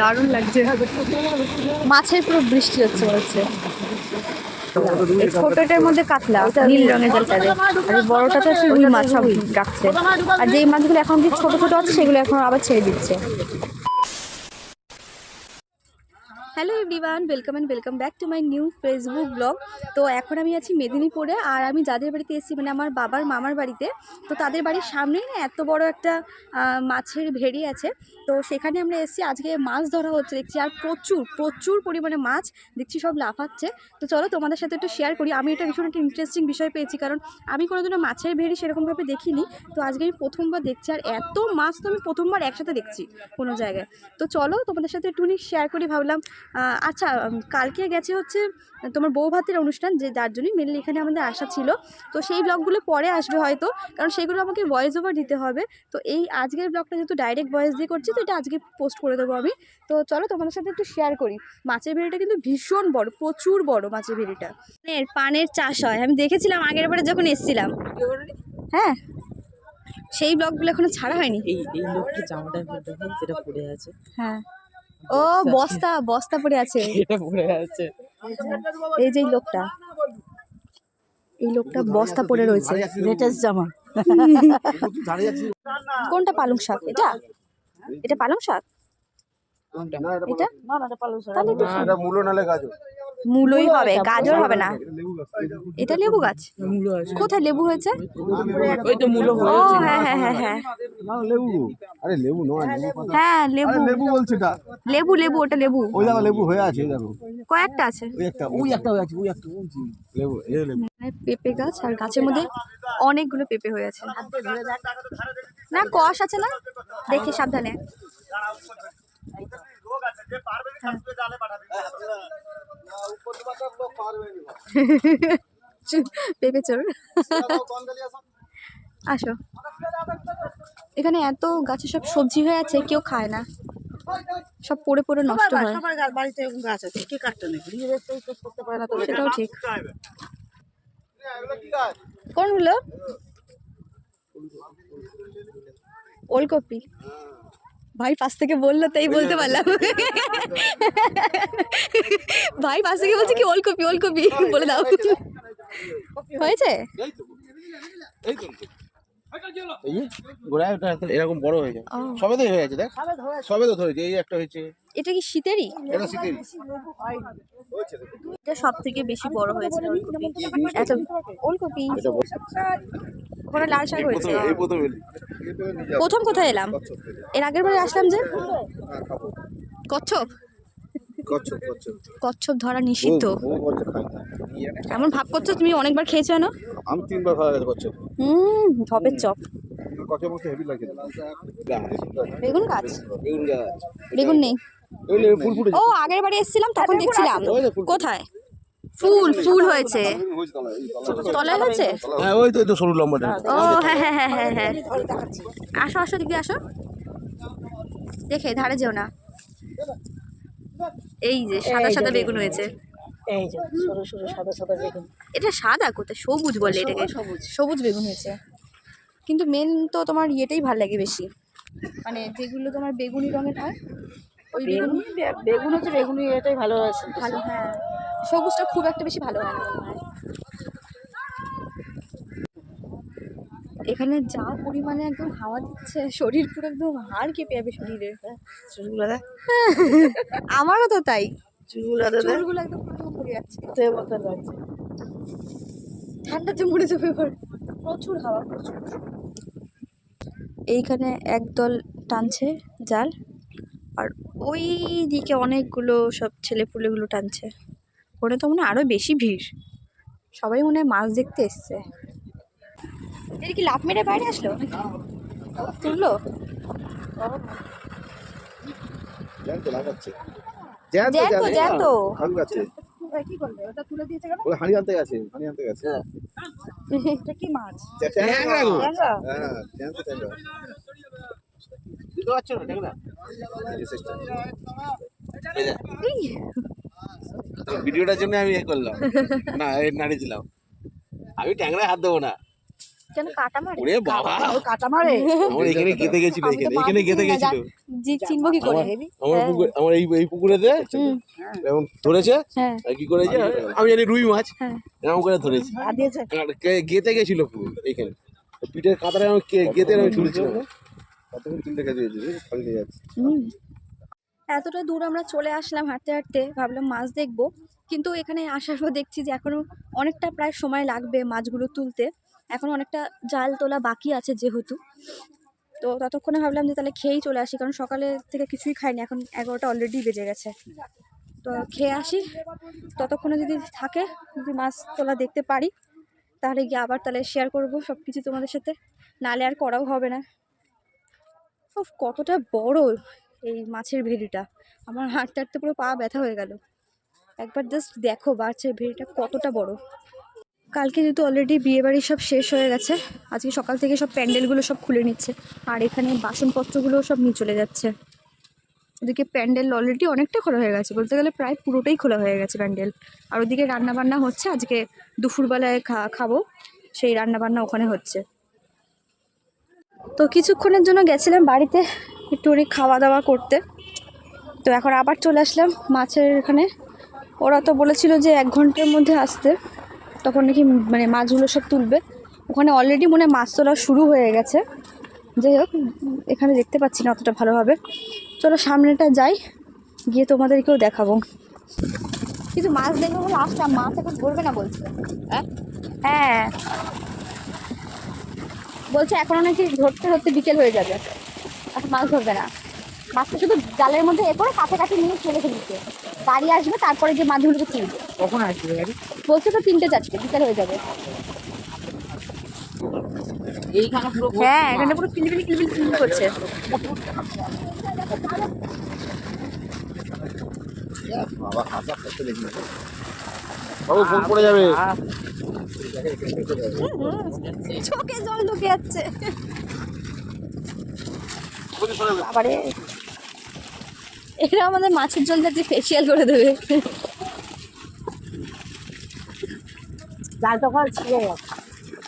দারুণ লাগছে। মাছের পুরো বৃষ্টি হচ্ছে বলছে। ছোটটার মধ্যে কাতলা, নীল রঙের জালটাতে আর বড়টা তো রুই মাছ সব রাখছে আর যেই মাছগুলো এখন যে ছোট ছোট আছে, সেগুলো এখন আবার ছেড়ে দিচ্ছে। Hello everyone welcome and welcome back to my new Facebook blog তো এখন আমি আছি মেদিনীপুরে আর আমি যাদের বাড়িতে এসেছি মানে আমার বাবার মামার বাড়িতে, তো তাদের বাড়ির সামনেই না এত বড় একটা মাছের ভেড়ি আছে। তো সেখানে আমরা এসেছি, আজকে মাছ ধরা হচ্ছে, দেখছি আর প্রচুর প্রচুর পরিমাণে মাছ, দেখছি সব লাফাচ্ছে। তো চলো তোমাদের সাথে একটু শেয়ার করি, আমি এটা ভীষণ একটা ইন্টারেস্টিং বিষয় পেয়েছি, কারণ আমি কোনোদিনও মাছের ভেড়ি সেরকমভাবে দেখিনি। তো আজকে আমি প্রথমবার দেখছি, আর এত মাছ তো আমি প্রথমবার একসাথে দেখছি কোনো জায়গায়। তো চলো তোমাদের সাথে একটুখানি শেয়ার করি, ভাবলাম আচ্ছা কালকে গেছে হচ্ছে তোমার বউ ভাতের অনুষ্ঠান যে যার জন্যই মেনলি এখানে আমাদের আসা ছিল। তো সেই ব্লগগুলো পরে আসবে হয়তো কারণ সেগুলো আমাকে ভয়েস ওভার দিতে হবে। তো এই আজকের ব্লগটা যেহেতু ডাইরেক্ট ভয়েস দিয়ে করছি তো এটা আজকে পোস্ট করে দেবো আমি। তো চলো তোমাদের সাথে একটু শেয়ার করি। মাছের ভেড়িটা কিন্তু ভীষণ বড় প্রচুর বড় মাছের ভেড়িটা। পানের পানের চাষ হয়। আমি দেখেছিলাম আগের বারে যখন এসেছিলাম। হ্যাঁ। সেই ব্লগগুলো এখনও ছাড়া হয়নি। এই এই লোকটা জামাটা যেটা পড়ে আছে। হ্যাঁ। ও বস্তা। বস্তা পড়ে আছে। এটা পড়ে আছে। এই যে লোকটা এই লোকটা বস্তা পড়ে রয়েছে। লেটেস্ট জামা। কোনটা পালং শাক? এটা? এটা পালং শাক? এটা? না না এটা পালং শাক। তাহলে এটা মূলো নালে গাজর। মূলই হবে গাজর হবে না। এটা লেবু গাছ? কোথায় লেবু হয়েছে? ওই তো মূলো হয়েছে হ্যাঁ হ্যাঁ হ্যাঁ হ্যাঁ। লেবু আরে লেবু নয় হ্যাঁ লেবু। লেবু বলছি এটা। লেবু লেবু ওটা লেবু। ওই দেখো লেবু হয়ে আছে দেখো। কয়েকটা আছে। ওই একটা ওই একটা। হয়ে আছে ওই একটা লেবু এই লেবু। পেঁপে গাছ আর গাছের মধ্যে অনেকগুলো পেঁপে হয়ে আছে। না কষ আছে না? দেখি সাবধানে। চু- পেঁপে চোর আসো। এখানে এত গাছে সব সবজি হয়ে আছে কেউ খায় না। সব পড়ে পড়ে নষ্ট হয়। বাড়িতে গাছ আছে কে কাটতে সেটাও ঠিক। কোনগুলো ওলকপি। ভাই পাশ থেকে বলল তাই বলতে পারলাম। ভাই পাশ থেকে বলছে কি ওলকপি ওলকপি বলে দাও। হয়েছে? গোড়ায় এরকম বড় হয়ে যায় সবে তো হয়ে আছে দেখ। সবে তো ধরেছে এই একটা হয়েছে। এটা কি শীতেরই? এটা শীতেরই। এটা সব থেকে বেশি বড় হয়েছে ওলকপি। এটা। ওখানে লাল শাক হয়েছে। প্রথম এই প্রথম এলি। প্রথম কোথায় এলাম? এর আগের বারে আসলাম যে? কচ্ছপ। কচ্ছপ ধরা নিষিদ্ধ। এমন ভাব করছ তুমি অনেকবার খেয়েছো না আমি তিনবার খাওয়া গেছে কচ্ছপ। হুম ঢপের চপ। বেগুন গাছ। বেগুন গাছ। বেগুন নেই। ও আগের বারে এসেছিলাম তখন দেখছিলাম। কোথায়? ফুল ফুল হয়েছে। তলায়, হয়েছে হ্যাঁ ওই তো এই তো সরু লম্বাটা ও হ্যাঁ হ্যাঁ হ্যাঁ হ্যাঁ হ্যাঁ। আসো আসো দিদি আসো। দেখে ধারে যেও না। এই যে সাদা সাদা বেগুন হয়েছে। এই যে সরু সরু সাদা সাদা বেগুন। এটা সাদা কোথায়? সবুজ বলে এটাকে। সবুজ সবুজ বেগুন হয়েছে। কিন্তু মেন তো তোমার ইয়েটাই ভালো লাগে বেশি। মানে যেগুলো তোমার বেগুনি রঙের হয় ওই বেগুন? বেগুনি বেগুন হচ্ছে বেগুনি এটাই ভালো আছে। ভালো হ্যাঁ। সবুজটা খুব একটা বেশি ভালো হয় না এখানে যা পরিমাণে একদম হাওয়া দিচ্ছে শরীর পুরো একদম হাড় কেঁপে যাবে শরীরে। চুলগুলো আমারও তো তাই। চুলগুলো চুলগুলো একদম পুরো পড়ে যাচ্ছে। লাগছে। ঠান্ডাতে মরে যাবে এবার। প্রচুর হাওয়া প্রচুর। এইখানে একদল টানছে জাল আর ওই দিকে অনেকগুলো সব ছেলে পুলেগুলো টানছে। ওখানে তো মনে হয় আরও বেশি ভিড়। সবাই মনে হয় মাছ দেখতে এসছে। এটা কি লাভ মেরে বাইরে আসলো তুললো? বুঝতে পারছ না ট্যাংরা এই সিস্টেম এই, ভিডিওটার জন্য আমি এ করলাম। না এই নাড়িয়েছিলাম আমি ট্যাংরায় হাত দেবো না। কেন কাটা মারে। ওরে বাবা। ও কাটা মারে। আমার এখানে গেতে গেছিল এখানে এখানে গেতে গেছিল। জি চিনবো কি করে আমার আমার পুকুর আমার এই এই পুকুরেতে হুম, এরকম ধরেছে? হ্যাঁ। আর কি করেছে? আমি জানি রুই মাছ। হ্যাঁ। এরকম করে ধরেছি। আর দিয়েছে। আর গে- গেতে গেছিল পুরো এইখানে। পিঠের কাতারে আমি গেতে আমি ঝুলছিলাম। কতক্ষণ তিনটে কাজে যাচ্ছে। হুম। এতটা দূর আমরা চলে আসলাম হাঁটতে হাঁটতে, ভাবলাম মাছ দেখব। কিন্তু এখানে আসার পর দেখছি যে এখনও অনেকটা প্রায় সময় লাগবে মাছগুলো তুলতে। এখন অনেকটা জাল তোলা বাকি আছে যেহেতু। তো ততক্ষণে ভাবলাম যে তাহলে খেয়েই চলে আসি, কারণ সকালে থেকে কিছুই খাইনি, এখন এগারোটা অলরেডি বেজে গেছে। তো খেয়ে আসি। ততক্ষণে যদি থাকে, যদি মাছ তোলা দেখতে পারি, তাহলে গিয়ে আবার তাহলে শেয়ার করব সব কিছু তোমাদের সাথে। নালে আর করাও হবে না। কতটা বড়! এই মাছের ভেড়িটা। আমার হাঁটতে হাঁটতে পুরো পা ব্যথা হয়ে গেল। একবার জাস্ট দেখো মাছের ভেড়িটা কতটা বড়। কালকে যেহেতু অলরেডি বিয়েবাড়ি সব শেষ হয়ে গেছে, আজকে সকাল থেকে সব প্যান্ডেলগুলো সব খুলে নিচ্ছে, আর এখানে বাসনপত্রগুলো সব নিয়ে চলে যাচ্ছে। ওদিকে প্যান্ডেল অলরেডি অনেকটা খোলা হয়ে গেছে, বলতে গেলে প্রায় পুরোটাই খোলা হয়ে গেছে প্যান্ডেল। আর ওদিকে রান্নাবান্না হচ্ছে, আজকে দুপুরবেলায় খা, খাব, সেই রান্না বান্না ওখানে হচ্ছে। তো কিছুক্ষণের জন্য গেছিলাম বাড়িতে একটু খাওয়া দাওয়া করতে। তো এখন আবার চলে আসলাম মাছের এখানে। ওরা তো বলেছিল যে এক ঘণ্টার মধ্যে আসতে। তখন নাকি মানে মাছগুলো সব তুলবে। ওখানে অলরেডি মনে হয় মাছ তোলা শুরু হয়ে গেছে। যাই হোক এখানে দেখতে পাচ্ছি না অতটা ভালোভাবে। চলো সামনেটা যাই গিয়ে তোমাদেরকেও দেখাবো। কিন্তু মাছ দেখব বলে আসলাম মাছ এখন ধরবে না বলছে। হ্যাঁ? হ্যাঁ। বলছে এখনও নাকি ধরতে ধরতে বিকেল হয়ে যাবে। মাছ ধরবে না। মাছটা শুধু জালের মধ্যে এ করে কাছে কাছে নিয়ে ফেলে ফেলছে গাড়ি আসবে তারপরে যে মাছগুলোকে কিনবে। কখন আসবে গাড়ি? বলছে তো তিনটে চারটে বিকেল হয়ে যাবে। এইখানে পুরো হ্যাঁ এখানে পুরো কিলবিলি কিলবিলি কিলবিলি করছে। বাবা হাসা করতে দেখি বাবু ফোন পড়ে যাবে চোখে জল ঢুকে যাচ্ছে। আবারে এরা আমাদের মাছের জল যাতে ফেসিয়াল করে দেবে। জাল তখন ছিঁড়ে গেছে।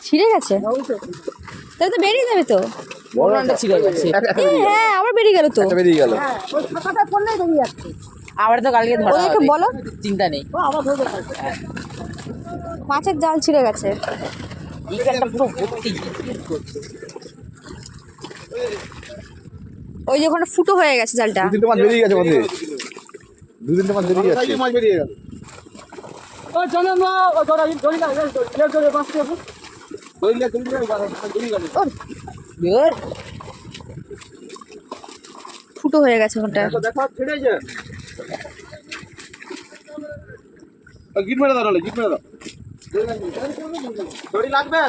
ছিঁড়ে গেছে? তাহলে তো বেরিয়ে যাবে তো। বড় একটা গেছে। হ্যাঁ আবার বেরিয়ে গেল তো। বেরিয়ে গেল। হ্যাঁ ওই ফাঁকাটা পড়লেই বেরিয়ে যাচ্ছে। আবার তো কালকে ধরা ওদেরকে বলো। চিন্তা নেই। ও আবার ধরবে মাছের জাল ছিঁড়ে গেছে। পুরো ভর্তি। ওই যে ওখানে ফুটো হয়ে গেছে জালটা। দু তিনটে মাছ বেরিয়ে গেছে দু তিনটে মাছ বেরিয়ে যাচ্ছে মাছ বেরিয়ে গেল বের ফুটো হয়ে গেছে ওখানটা। দেখো গিট মেরে দাও নাহলে গিট মেরে দাও। লাগবে?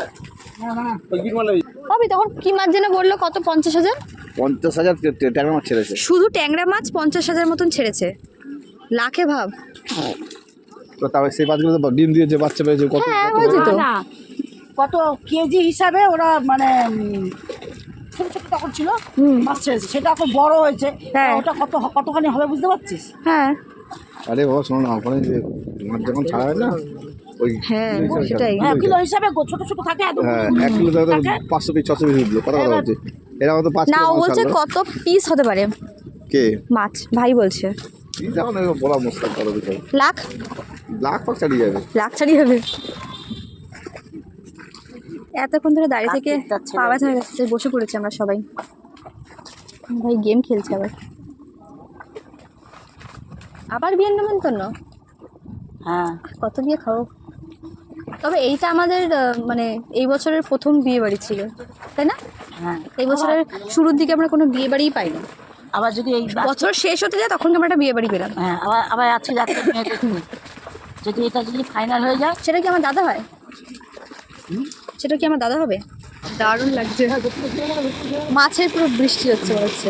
ওই হবে তখন কি মাছ যেন বলল কত পঞ্চাশ হাজার? পঞ্চাশ হাজার ট্যাংরা মাছ ছেড়েছে। শুধু ট্যাংরা মাছ পঞ্চাশ হাজার মতন ছেড়েছে। লাখে ভাব। তো তবে সেই মাছগুলো তো ডিম দিয়েছে বাচ্চা পেয়েছে কত হ্যাঁ তো। না কত কেজি হিসাবে ওরা মানে ছোট ছোট তখন ছিল হুম। মাছ ছেড়েছে। সেটা এখন বড় হয়েছে। হ্যাঁ। ওটা কত কতখানি হবে বুঝতে পারছিস? হ্যাঁ। আরে বাবা শোনো না ওখানে যে মাছ যখন ছাড়া হয় না হ্যাঁ সেটাই। হ্যাঁ কিলো হিসাবে ছোট ছোট থাকে এত হ্যাঁ এক কিলো পাঁচশো পিস ছশো পিস উঠল কথা কথা বলছে এরা হয়তো পাঁচ না ও বলছে কত পিস হতে পারে। কে? মাছ ভাই বলছে। বলা মুশকিল কত লাখ? লাখ পাক চালিয়ে যাবে। লাখ ছাড়িয়ে হবে এতক্ষণ ধরে দাঁড়িয়ে থেকে ছেড়ে হয়ে গেছে বসে পড়েছি আমরা সবাই। ভাই গেম খেলছে আবার। আবার বিয়ের নেমন্তন্ন হ্যাঁ। কত বিয়ে খাও? তবে এইটা আমাদের মানে এই বছরের প্রথম বিয়ে বাড়ি ছিল তাই না? হ্যাঁ। এই বছরের শুরুর দিকে আমরা কোনো বিয়ে বাড়িই পাইনি। আবার যদি এই বছর শেষ হতে যায় তখন আমরা একটা বিয়ে বাড়ি পেলাম। হ্যাঁ আবার আবার আজকে যাচ্ছে যদি এটা যদি ফাইনাল হয়ে যায় সেটা কি আমার দাদা হয়? সেটা কি আমার দাদা হবে? দারুণ লাগছে। মাছের পুরো বৃষ্টি হচ্ছে হচ্ছে।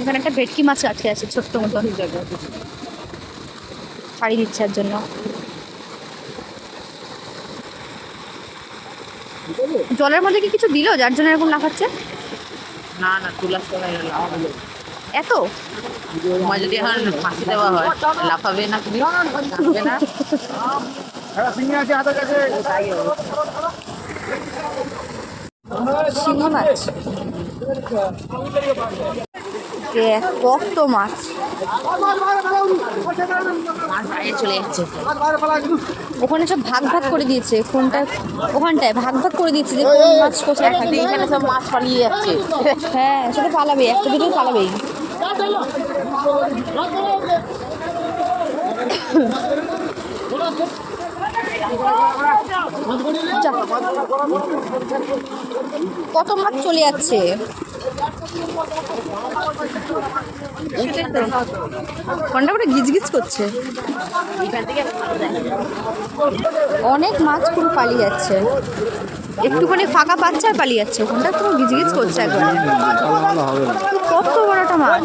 এখানে একটা ভেটকি মাছ আটকে আছে ছোট্ট মতো ছাড়ি দিচ্ছে জন্য। জলের মধ্যে কি কিছু দিল? যার জন্য এরকম লাফাচ্ছে? না না তোলার সময় এত? তোমার যদি এখন ফাঁসি দেওয়া হয় লাফাবে না তুমি? কাঁদবে না সিংহ মাছ। এ, কত মাছ? মাছ চলে যাচ্ছে ওখানে সব ভাগ ভাগ করে দিয়েছে। কোনটায় ওখানটায় ভাগ ভাগ করে দিয়েছে যে কোন মাছ কোথায় থাকে। এখানে সব মাছ পালিয়ে যাচ্ছে। হ্যাঁ সেটা পালাবে একটা দুটোই পালাবেই। কত মাছ চলে যাচ্ছে? কোনটা করে গিজগিজ করছে। অনেক মাছ পুরো পালিয়ে যাচ্ছে। একটুখানি ফাঁকা পাচ্ছে আর পালিয়ে যাচ্ছে। ওখানটা পুরো গিজগিজ করছে একবার কত বড় একটা মাছ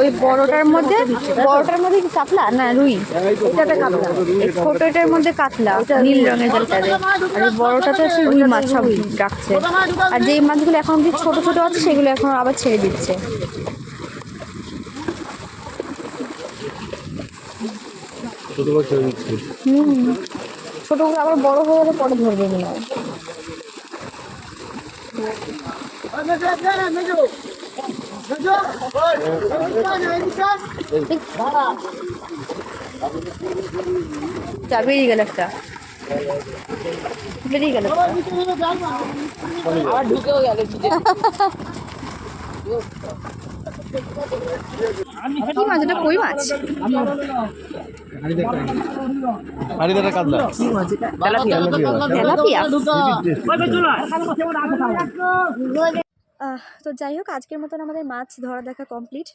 ওই বড়টার মধ্যে বড়টার মধ্যে কি কাতলা? না রুই। এটাতে কাতলা। এই ছোটটার মধ্যে কাতলা নীল রঙের জলটাতে আর বড়টাতে হচ্ছে রুই মাছ সব রাখছে। আর যেই মাছগুলো এখন অব্দি ছোট ছোট আছে সেগুলো এখন আবার ছেড়ে দিচ্ছে। হুম। ছোটগুলো আবার বড় হয়ে গেলে পরে ধরবে মনে হয়। যা বেরিয়ে গেল একটা? বেরিয়ে গেল আবার ঢুকেও গেল কি মাছ? এটা কই মাছ? হাড়িদাটা কাতলা তেলাপিয়া? আহ, তো যাই হোক, আজকের মতন আমাদের মাছ ধরা দেখা কমপ্লিট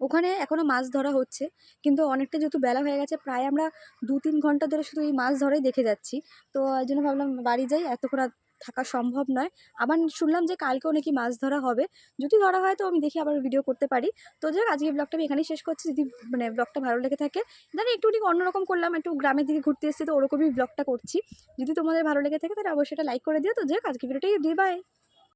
ওখানে এখনও মাছ ধরা হচ্ছে, কিন্তু অনেকটা যেহেতু বেলা হয়ে গেছে, প্রায় আমরা দু তিন ঘণ্টা ধরে শুধু এই মাছ ধরেই দেখে যাচ্ছি। তো এই জন্য ভাবলাম বাড়ি যাই, এতক্ষণ থাকা সম্ভব নয়। আবার শুনলাম যে কালকেও নাকি মাছ ধরা হবে। যদি ধরা হয় তো আমি দেখি আবার ভিডিও করতে পারি। তো যাই আজকে ব্লগটা আমি এখানেই শেষ করছি। যদি মানে ব্লগটা ভালো লেগে থাকে, জানি একটু অন্যরকম করলাম, একটু গ্রামের দিকে ঘুরতে এসেছি, তো ওরকমই ব্লগটা করছি। যদি তোমাদের ভালো লেগে থাকে, তাহলে অবশ্যই এটা লাইক করে দিও। তো যাই আজকে ভিডিওটাই দিয়ে বাই